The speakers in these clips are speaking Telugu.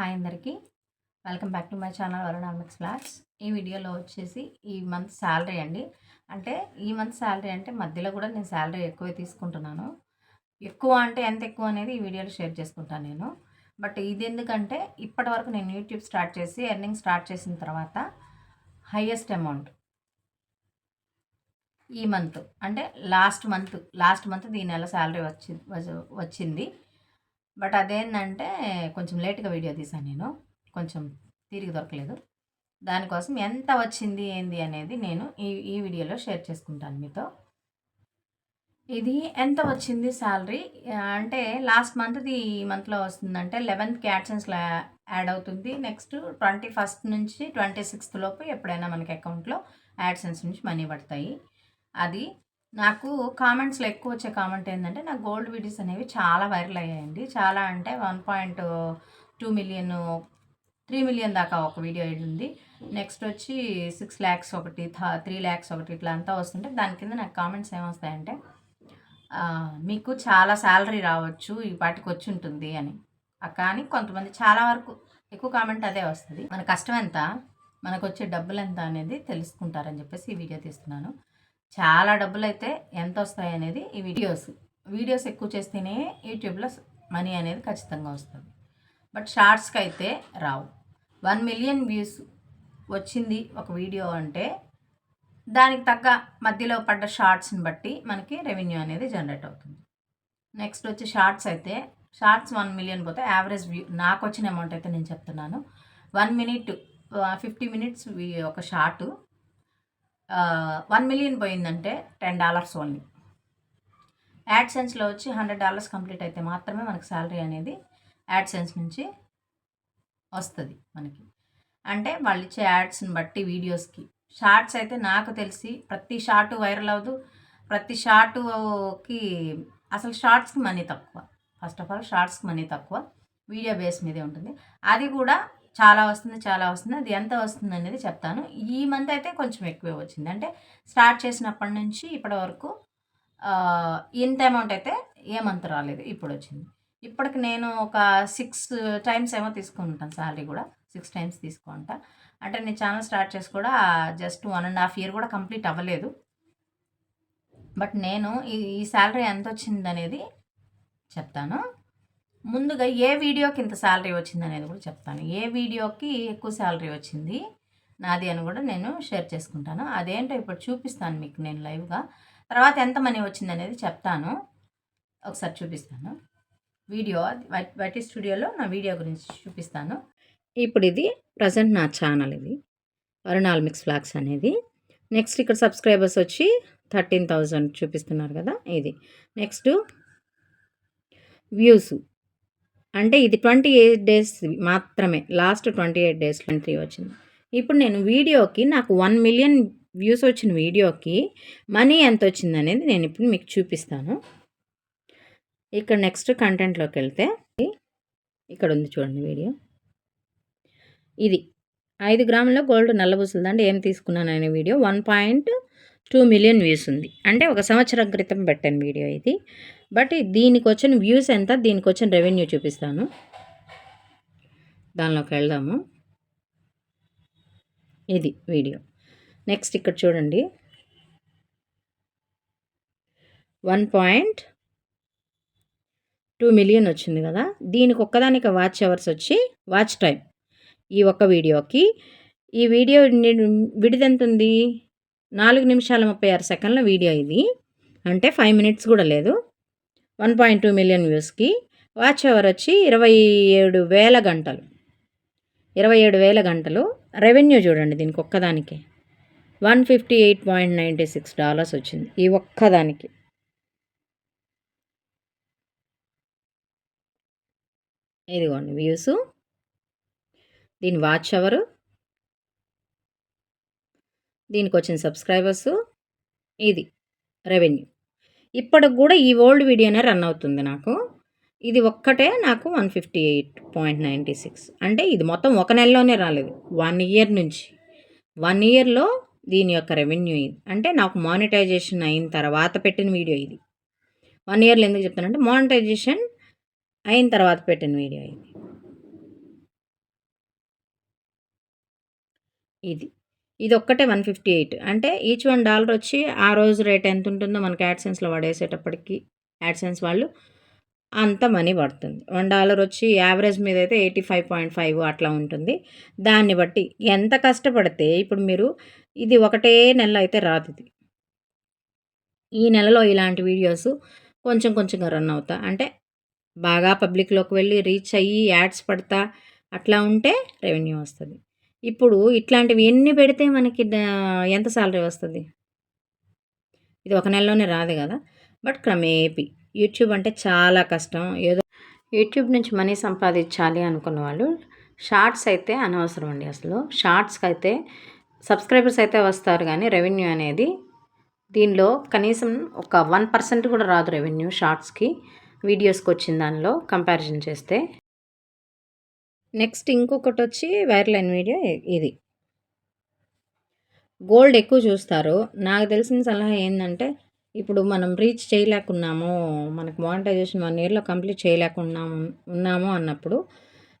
హాయ్ అందరికీ. Welcome back to my channel వరుణామిక్స్ flats ఈ వీడియోలో వచ్చేసి ఈ మంత్ శాలరీ అండి. అంటే ఈ మంత్ శాలరీ అంటే మధ్యలో కూడా నేను శాలరీ ఎక్కువే తీసుకుంటున్నాను. ఎక్కువ అంటే ఎంత ఎక్కువ అనేది ఈ వీడియోలో షేర్ చేసుకుంటాను నేను. బట్ ఇది ఎందుకంటే ఇప్పటి వరకు నేను యూట్యూబ్ స్టార్ట్ చేసి ఎర్నింగ్ స్టార్ట్ చేసిన తర్వాత హయ్యెస్ట్ అమౌంట్ ఈ మంత్. అంటే లాస్ట్ మంత్ లాస్ట్ మంత్ దీని నెల శాలరీ వచ్చి వచ్చింది. బట్ అదేంటంటే కొంచెం లేట్గా వీడియో తీసాను నేను. కొంచెం తిరిగి దొరకలేదు. దానికోసం ఎంత వచ్చింది ఏంది అనేది నేను ఈ ఈ వీడియోలో షేర్ చేసుకుంటాను మీతో. ఇది ఎంత వచ్చింది శాలరీ అంటే లాస్ట్ మంత్ది ఈ మంత్లో వస్తుందంటే లెవెన్త్కి యాడ్సెన్స్లో యాడ్ అవుతుంది. నెక్స్ట్ ట్వంటీ ఫస్ట్ నుంచి ట్వంటీ సిక్స్త్ లోపు ఎప్పుడైనా మనకి అకౌంట్లో యాడ్సెన్స్ నుంచి మనీ పడతాయి. అది నాకు కామెంట్స్లో ఎక్కువ వచ్చే కామెంట్ ఏంటంటే నాకు గోల్డ్ వీడియోస్ అనేవి చాలా వైరల్ అయ్యాయండి. చాలా అంటే one point two million three million దాకా ఒక వీడియో ఉంది నెక్స్ట్ వచ్చి సిక్స్ ల్యాక్స్ ఒకటి త్రీ ల్యాక్స్ ఒకటి ఇట్లా అంతా వస్తుంటే దాని కింద నాకు కామెంట్స్ ఏమొస్తాయంటే మీకు చాలా శాలరీ రావచ్చు ఈ పాటికి వచ్చి ఉంటుంది అని. కానీ కొంతమంది చాలా వరకు ఎక్కువ కామెంట్ అదే వస్తుంది. మన కష్టం ఎంత మనకు వచ్చే డబ్బులు ఎంత అనేది తెలుసుకుంటారని చెప్పేసి ఈ వీడియో తీస్తున్నాను. చాలా డబ్బులు అయితే ఎంత వస్తాయి అనేది ఈ వీడియోస్. వీడియోస్ ఎక్కువ చేస్తేనే యూట్యూబ్లో మనీ అనేది ఖచ్చితంగా వస్తుంది. బట్ షార్ట్స్కి అయితే రావు. వన్ మిలియన్ వ్యూస్ వచ్చింది ఒక వీడియో అంటే దానికి తగ్గ మధ్యలో పడ్డ షార్ట్స్ని బట్టి మనకి రెవెన్యూ అనేది జనరేట్ అవుతుంది. నెక్స్ట్ వచ్చి షార్ట్స్ అయితే షార్ట్స్ వన్ మిలియన్ పోతే యావరేజ్ వ్యూ నాకు వచ్చిన అమౌంట్ అయితే నేను చెప్తున్నాను. వన్ మినిట్ ఫిఫ్టీ మినిట్స్ ఒక షార్ట్ వన్ మిలియన్ పోయిందంటే టెన్ డాలర్స్ ఓన్లీ యాడ్సెన్స్లో వచ్చి హండ్రెడ్ డాలర్స్ కంప్లీట్ అయితే మాత్రమే మనకు శాలరీ అనేది యాడ్సెన్స్ నుంచి వస్తుంది మనకి. అంటే వాళ్ళు ఇచ్చే యాడ్స్ని బట్టి వీడియోస్కి షార్ట్స్ అయితే నాకు తెలిసి ప్రతి షార్ట్ వైరల్ అవ్వదు. ప్రతి షార్ట్కి అసలు షార్ట్స్కి మనీ తక్కువ. ఫస్ట్ ఆఫ్ ఆల్ షార్ట్స్కి మనీ తక్కువ. వీడియో బేస్ మీదే ఉంటుంది. అది కూడా చాలా వస్తుంది చాలా వస్తుంది అది ఎంత వస్తుంది అనేది చెప్తాను. ఈ మంత్ అయితే కొంచెం ఎక్కువే వచ్చింది. అంటే స్టార్ట్ చేసినప్పటి నుంచి ఇప్పటి వరకు ఇంత అమౌంట్ అయితే ఏ మంత్ రాలేదు ఇప్పుడు వచ్చింది. ఇప్పటికి నేను ఒక సిక్స్ టైమ్స్ ఏమో తీసుకుంటాను శాలరీ కూడా సిక్స్ టైమ్స్ తీసుకుంటా. అంటే నేను ఛానల్ స్టార్ట్ చేసి కూడా just one and half year కూడా కంప్లీట్ అవ్వలేదు. బట్ నేను ఈ శాలరీ ఎంత వచ్చింది అనేది చెప్తాను. ముందుగా ఏ వీడియోకి ఇంత శాలరీ వచ్చింది అనేది కూడా చెప్తాను. ఏ వీడియోకి ఎక్కువ శాలరీ వచ్చింది నాది అని కూడా నేను షేర్ చేసుకుంటాను. అదేంటో ఇప్పుడు చూపిస్తాను మీకు నేను లైవ్గా తర్వాత ఎంత మనీ వచ్చింది అనేది చెప్తాను. ఒకసారి చూపిస్తాను. వీడియో వైటీ స్టూడియోలో నా వీడియో గురించి చూపిస్తాను. ఇప్పుడు ఇది ప్రజెంట్ నా ఛానల్ ఇది. అరుణాల్ మిక్స్ ఫ్లాక్స్ అనేది. నెక్స్ట్ ఇక్కడ సబ్స్క్రైబర్స్ వచ్చి థర్టీన్ థౌజండ్ చూపిస్తున్నారు కదా ఇది. నెక్స్ట్ వ్యూస్ అంటే ఇది ట్వంటీ ఎయిట్ డేస్ మాత్రమే last twenty eight days three వచ్చింది. ఇప్పుడు నేను వీడియోకి నాకు వన్ మిలియన్ వ్యూస్ వచ్చిన వీడియోకి మనీ ఎంత వచ్చింది అనేది నేను ఇప్పుడు మీకు చూపిస్తాను. ఇక్కడ నెక్స్ట్ కంటెంట్లోకి వెళ్తే ఇక్కడ ఉంది చూడండి వీడియో. ఇది ఐదు గ్రాముల గోల్డ్ నల్లబూసలు దాంట్లో ఏం తీసుకున్నాను అనే video. One point two million views ఉంది. అంటే ఒక సంవత్సరం క్రితం పెట్టాను వీడియో ఇది. బట్ దీనికి వచ్చిన వ్యూస్ ఎంత? దీనికి వచ్చిన రెవెన్యూ చూపిస్తాను. దానిలోకి వెళ్దాము. ఇది వీడియో. నెక్స్ట్ ఇక్కడ చూడండి. వన్ పాయింట్ టూ మిలియన్ వచ్చింది కదా? దీనికి ఒక్కదానికి వాచ్ అవర్స్ వచ్చి వాచ్ టైం ఈ ఒక్క వీడియోకి. ఈ వీడియో విడిదెంత ఉంది నాలుగు నిమిషాల ముప్పై ఆరు సెకండ్ల వీడియో ఇది. అంటే ఫైవ్ మినిట్స్ కూడా లేదు. వన్ పాయింట్ టూ మిలియన్ వ్యూస్కి వాచ్ అవర్ వచ్చి ఇరవై ఏడు వేల గంటలు. ఇరవై ఏడు వేల గంటలు. రెవెన్యూ చూడండి దీనికి ఒక్కదానికి. One fifty eight point ninety six dollars వచ్చింది ఈ ఒక్కదానికి. ఇదిగోండి వ్యూస్. దీని వాచ్ అవరు. దీనికి వచ్చిన సబ్స్క్రైబర్సు ఇది రెవెన్యూ. ఇప్పటికి కూడా ఈ ఓల్డ్ వీడియోనే రన్ అవుతుంది నాకు. ఇది ఒక్కటే నాకు one fifty eight point ninety six. అంటే ఇది మొత్తం ఒక నెలలోనే రాలేదు వన్ ఇయర్ నుంచి. వన్ ఇయర్లో దీని యొక్క రెవెన్యూ ఇది. అంటే నాకు మానిటైజేషన్ అయిన తర్వాత పెట్టిన వీడియో ఇది. వన్ ఇయర్లో ఎందుకు చెప్తానంటే మానిటైజేషన్ అయిన తర్వాత పెట్టిన వీడియో ఇది. ఇది. ఇది ఒక్కటే వన్ ఫిఫ్టీ ఎయిట్. అంటే ఈచ్ వన్ డాలర్ వచ్చి ఆ రోజు రేట్ ఎంత ఉంటుందో మనకి యాడ్సెన్స్లో పడేసేటప్పటికి యాడ్సెన్స్ వాళ్ళు అంత మనీ పడుతుంది. వన్ డాలర్ వచ్చి యావరేజ్ మీద అయితే ఎయిటీ ఫైవ్ పాయింట్ ఫైవ్ అట్లా ఉంటుంది. దాన్ని బట్టి ఎంత కష్టపడితే ఇప్పుడు మీరు ఇది ఒకటే నెల అయితే రాదు ఇది ఈ నెలలో ఇలాంటి వీడియోస్ కొంచెం కొంచెంగా రన్ అవుతా. అంటే బాగా పబ్లిక్లోకి వెళ్ళి రీచ్ అయ్యి యాడ్స్ పడతా అట్లా ఉంటే రెవెన్యూ వస్తుంది. ఇప్పుడు ఇట్లాంటివి ఎన్ని పెడితే మనకి ఎంత సాలరీ వస్తుంది? ఇది ఒక నెలలోనే రాదు కదా. బట్ క్రమేపీ యూట్యూబ్ అంటే చాలా కష్టం. ఏదో యూట్యూబ్ నుంచి మనీ సంపాదించాలి అనుకున్న వాళ్ళు షార్ట్స్ అయితే అనవసరం అండి అసలు. షార్ట్స్కి అయితే సబ్స్క్రైబర్స్ అయితే వస్తారు కానీ రెవెన్యూ అనేది దీనిలో కనీసం ఒక వన్ పర్సెంట్ కూడా రాదు రెవెన్యూ షార్ట్స్కి. వీడియోస్కి వచ్చిన దానిలో కంపారిజన్ చేస్తే నెక్స్ట్ ఇంకొకటి వచ్చి వైర్లైన్ వీడియో ఇది. గోల్డ్ ఎక్కువ చూస్తారు. నాకు తెలిసిన సలహా ఏంటంటే ఇప్పుడు మనం రీచ్ చేయలేకున్నాము మనకు మానిటైజేషన్ వన్ ఇయర్లో కంప్లీట్ చేయలేకున్నాము ఉన్నాము అన్నప్పుడు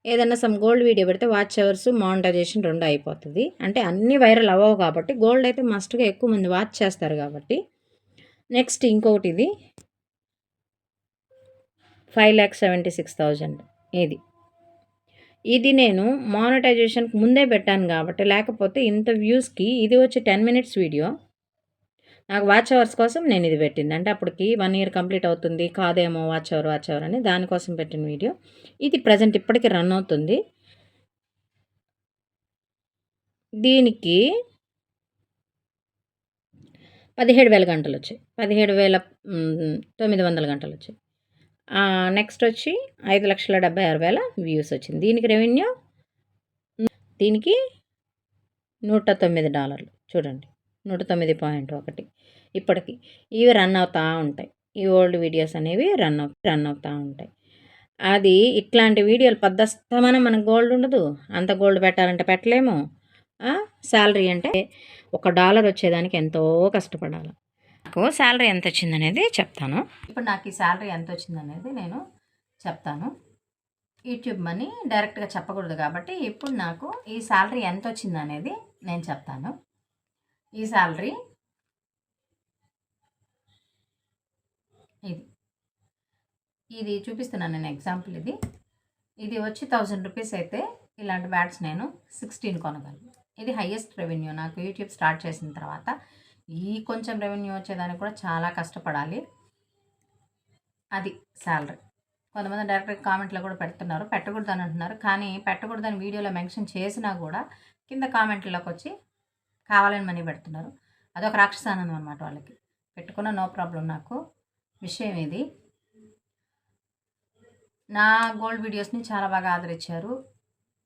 ఏదైనా సమ్ గోల్డ్ వీడియో పెడితే వాచ్ అవర్స్ మానిటైజేషన్ రెండు అయిపోతుంది. అంటే అన్నీ వైరల్ అవ్వవు కాబట్టి గోల్డ్ అయితే మస్ట్గా ఎక్కువ మంది వాచ్ చేస్తారు కాబట్టి. నెక్స్ట్ ఇంకొకటి ఇది. Five lakh seventy six thousand. ఇది. ఇది నేను మానిటైజేషన్కి ముందే పెట్టాను కాబట్టి లేకపోతే ఇంత వ్యూస్కి ఇది వచ్చి టెన్ మినిట్స్ వీడియో నాకు వాచ్ అవర్స్ కోసం నేను ఇది పెట్టింది. అంటే అప్పటికి వన్ ఇయర్ కంప్లీట్ అవుతుంది కాదేమో వాచ్ అవర్ వాచ్ అవర్ అని దానికోసం పెట్టిన వీడియో ఇది ప్రజెంట్ ఇప్పటికీ రన్ అవుతుంది. దీనికి పదిహేడు వేల గంటలు వచ్చాయి. పదిహేడు వేల తొమ్మిది వందల గంటలు వచ్చాయి. నెక్స్ట్ వచ్చి ఐదు లక్షల డెబ్బై ఆరు వేల వ్యూస్ వచ్చింది. దీనికి రెవెన్యూ దీనికి నూట తొమ్మిది డాలర్లు. చూడండి నూట తొమ్మిది పాయింట్ ఒకటి. ఇప్పటికి ఇవి రన్ అవుతూ ఉంటాయి. ఈ ఓల్డ్ వీడియోస్ అనేవి రన్ అవు రన్ అవుతూ ఉంటాయి. అది ఇట్లాంటి వీడియోలు పద్దస్తమైన మనకు గోల్డ్ ఉండదు. అంత గోల్డ్ పెట్టాలంటే పెట్టలేము. శాలరీ అంటే ఒక డాలర్ వచ్చేదానికి ఎంతో కష్టపడాలి. నాకు శాలరీ ఎంత వచ్చింది అనేది చెప్తాను. ఇప్పుడు నాకు ఈ శాలరీ ఎంత వచ్చింది అనేది నేను చెప్తాను. యూట్యూబ్ మనీ డైరెక్ట్గా చెప్పకూడదు కాబట్టి ఇప్పుడు నాకు ఈ శాలరీ ఎంత వచ్చింది అనేది నేను చెప్తాను. ఈ శాలరీ ఇది. ఇది చూపిస్తున్నాను నేను ఎగ్జాంపుల్ ఇది. ఇది వచ్చి థౌజండ్ రూపీస్ అయితే ఇలాంటి బ్యాట్స్ నేను సిక్స్టీన్ కొనగలను. ఇది హయ్యెస్ట్ రెవెన్యూ. నాకు యూట్యూబ్ స్టార్ట్ చేసిన తర్వాత ఈ కొంచెం రెవెన్యూ వచ్చేదానికి కూడా చాలా కష్టపడాలి. అది శాలరీ కొంతమంది డైరెక్ట్ కామెంట్లో కూడా పెడుతున్నారు పెట్టకూడదు అని అంటున్నారు. కానీ పెట్టకూడదని వీడియోలో మెన్షన్ చేసినా కూడా కింద కామెంట్లోకి వచ్చి కావాలని మనీ పెడుతున్నారు. అదొక రాక్షసానందం అనమాట వాళ్ళకి. పెట్టుకున్న నో ప్రాబ్లం నాకు. విషయం ఇది. నా గోల్డ్ వీడియోస్ని చాలా బాగా ఆదరించారు.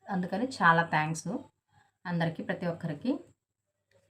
అందుకని చాలా థ్యాంక్స్ అందరికీ ప్రతి ఒక్కరికి.